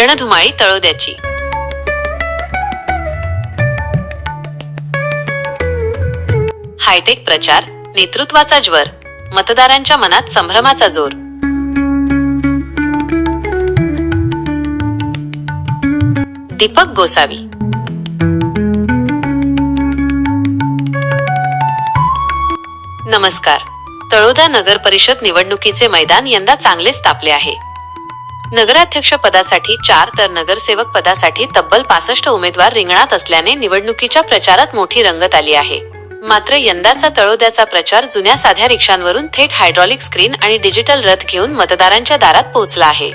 रणधुमाळी तळोद्याची हायटेक प्रचार नेतृत्वाचा ज्वर मतदारांच्या मनात संभ्रमाचा जोर. दीपक गोसावी. नमस्कार. तळोदा नगर परिषद निवडणुकीचे मैदान यंदा चांगलेच तापले आहे. नगराध्यक्ष पदासाठी चार तर नगरसेवक पदासाठी तब्बल पासष्ट उमेदवार रिंगणात असल्याने निवडणुकीच्या प्रचारात मोठी रंगत आली आहे. मात्र यंदाचा तळोद्याचा प्रचार जुन्या साध्या रिक्षांवरून थेट हायड्रॉलिक स्क्रीन आणि डिजिटल रथ घेऊन मतदारांच्या दारात पोहोचला आहे.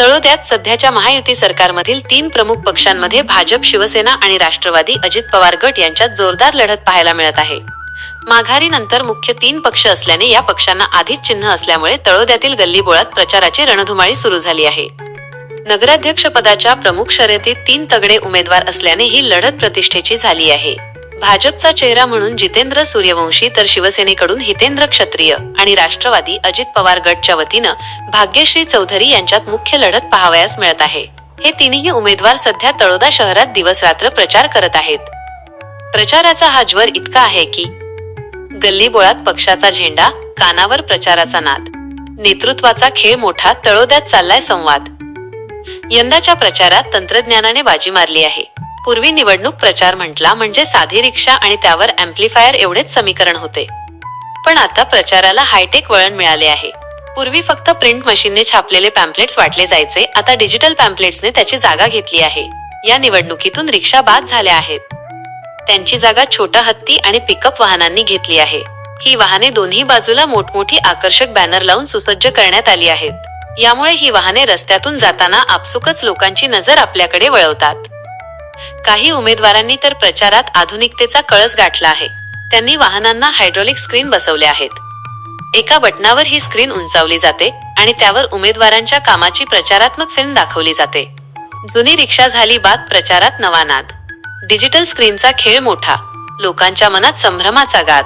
तळोद्यात सध्याच्या महायुती सरकारमधील तीन प्रमुख पक्षांमध्ये भाजप शिवसेना आणि राष्ट्रवादी अजित पवार गट यांच्यात जोरदार लढत पाहायला मिळत आहे. माघारीनंतर मुख्य तीन पक्ष असल्याने या पक्षांना आधीच चिन्ह असल्यामुळे तळोद्यातील गल्लीबोळात प्रचाराची रणधुमाळी सुरू झाली आहे. नगराध्यक्ष पदाच्या प्रमुख शर्यतीत तीन तगडे उमेदवार असल्याने ही लढत प्रतिष्ठेची झाली आहे. भाजपचा चेहरा म्हणून जितेंद्र सूर्यवंशी तर शिवसेनेकडून हितेंद्र क्षत्रिय आणि राष्ट्रवादी अजित पवार गटच्या वतीनं भाग्यश्री चौधरी यांच्यात मुख्य लढत पाहावयास मिळत आहे. हे तिन्ही उमेदवार सध्या तळोदा शहरात दिवस रात्र प्रचार करत आहेत. प्रचाराचा हा ज्वर इतका आहे की गल्लीबोळात पक्षाचा झेंडा कानावर प्रचाराचा नाद. नेतृत्वाचा खेळ मोठा तळोद्यात चाललाय संवाद. यंदाच्या प्रचारात तंत्रज्ञानाने बाजी मारली आहे. पूर्वी निवडणूक प्रचार म्हटला म्हणजे साधी रिक्षा आणि त्यावर अँप्लिफायर एवढेच समीकरण होते. पण आता प्रचाराला हायटेक वळण मिळाले आहे. पूर्वी फक्त प्रिंट मशीनने छापलेले पॅम्पलेट्स वाटले जायचे आता डिजिटल पॅम्पलेट्सने त्याची जागा घेतली आहे. या निवडणुकीतून रिक्षा बाद झाल्या आहेत. त्यांची जागा छोटा हत्ती आणि पिकअप वाहनांनी घेतली आहे. ही वाहने दोन्ही बाजूला मोठमोठी आकर्षक बॅनर लावून सुसज्ज करण्यात आली आहेत. यामुळे ही वाहने रस्त्यातून जाताना आपसुकच लोकांची नजर आपल्याकडे वळवतात. काही उमेदवारांनी तर प्रचारात आधुनिकतेचा कळस गाठला आहे. त्यांनी वाहनांना हायड्रॉलिक स्क्रीन बसवले आहेत. एका बटनावर ही स्क्रीन उंचावली जाते आणि त्यावर उमेदवारांच्या कामाची प्रचारात्मक फिल्म दाखवली जाते. जुनी रिक्षा झाली बाद प्रचारात नवा नाद. डिजिटल स्क्रीनचा खेळ मोठा लोकांच्या मनात संभ्रमाचा गाद.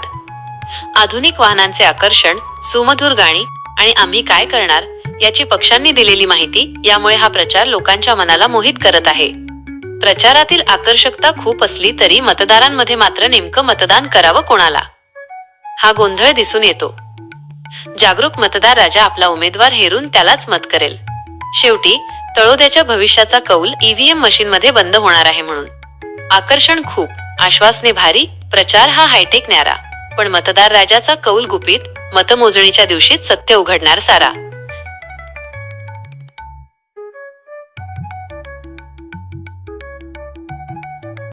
आधुनिक वाहनांचे आकर्षण सुमधुर गाणी आणि आम्ही काय करणार याची पक्षांनी दिलेली माहिती यामुळे हा प्रचार लोकांच्या मनाला मोहित करत आहे. प्रचारातील आकर्षकता खूप असली तरी मतदारांमध्ये मात्र नेमकं मतदान करावं कोणाला? हा गोंधळ दिसून येतो. जागरूक मतदार राजा आपला उमेदवार हेरून त्यालाच मत करेल. शेवटी तळोद्याच्या भविष्याचा कौल ईव्हीएम मशीनमध्ये बंद होणार आहे म्हणून. आकर्षण खूप आश्वासने भारी प्रचार हा हायटेक न्यारा. पण मतदार राजाचा कौल गुपित मतमोजणीच्या दिवशीच सत्य उघडणार सारा.